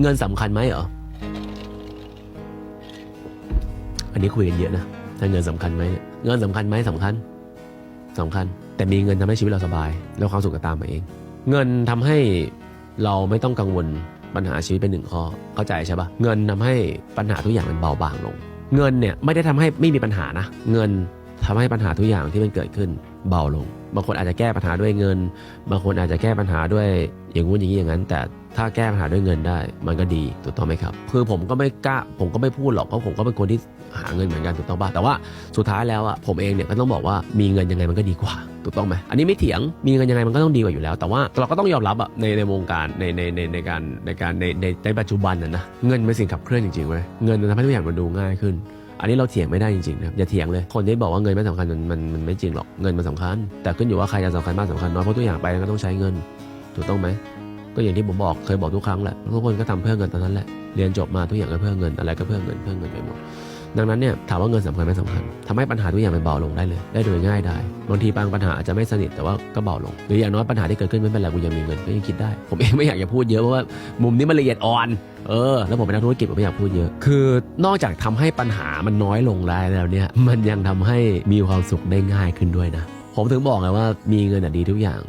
เงินสำคัญไหมเหรอ อันนี้คุยกันเยอะนะถ้าเงินสำคัญไหม เงินสำคัญไหมสำคัญสำคัญ แต่มีเงินทำให้ชีวิตเราสบาย แล้วความสุขก็ตามมาเอง เงินทำให้เราไม่ต้องกังวลปัญหาชีวิตเป็นหนึ่งข้อ เข้าใจใช่ปะเงินทำให้ปัญหาทุกอย่างมันเบาบางลง เงินเนี่ยไม่ได้ทำให้ไม่มีปัญหานะ เงินทำให้ปัญหาทุกอย่างที่มันเกิดขึ้นเบาลง บางคนอาจจะแก้ปัญหาด้วยเงิน บางคนอาจจะแก้ปัญหาด้วยอย่างงู้นอย่างนี้อย่างนั้น แต่ ถ้าแก้ปัญหาด้วยเงินได้ มันก็ดีถูกต้องไหมครับ คือผมก็ไม่กล้าผมก็ไม่พูดหรอกเพราะผมก็เป็นคนที่หาเงินเหมือนกันถูกต้องป่ะแต่ว่าสุดท้ายแล้วอะผมเองเนี่ยก็ต้องบอกว่ามีเงินยังไงมันก็ดีกว่าถูกต้องไหมอันนี้ไม่เถียงมีเงินยังไงมันก็ต้องดีกว่าอยู่แล้ว แต่ว่าเราก็ต้องยอมรับอะในในวงการในในในในการในการในในในปัจจุบันน่ะนะเงินเป็นสิ่งขับเคลื่อนจริงๆเว้ยเงินมันทำให้ทุกอย่างมันดูง่ายขึ้นอันนี้เราเถียงไม่ได้จริงๆนะครับอย่าเถียงเลย คนที่บอกว่าเงินไม่สำคัญมันมันมันไม่จริงหรอกเงินมันสำคัญ แต่ขึ้นอยู่ว่าใครจะสำคัญมากสำคัญน้อยเพราะทุกอย่างไปก็ต้องใช้เงิน ถูกต้องไหม ก็อย่างที่ผมบอกเคยบอกทุกครั้งแหละทุกคนก็ทำเพื่อเงินตอนนั้นแหละเรียนจบมาทุกอย่างก็เพื่อเงินอะไรก็เพื่อเงินเพื่อเงินไปหมดดังนั้นเนี่ยถามว่าเงินสำคัญไหมสำคัญทำให้ปัญหาทุกอย่างมันเบาลงได้เลย ได้โดยง่ายได้บางทีบางปัญหาอาจจะไม่สนิทแต่ว่าก็เบาลง หรืออย่างน้อยปัญหาที่เกิดขึ้นไม่เป็นไรกูยังมีเงินก็ยังคิดได้ ผมเองไม่อยากจะพูดเยอะเพราะว่ามุมนี้มันละเอียดอ่อนเออแล้วผมเป็นนักธุรกิจผมไม่อยากพูดเยอะ คือนอกจากทำให้ปัญหามันน้อยลงแล้วเนี่ยมันยังทำให้มีความสุขได้ง่ายขึ้นด้วยนะ ผมถึงบอกไงว่ามีเงินดีทุกอย่าง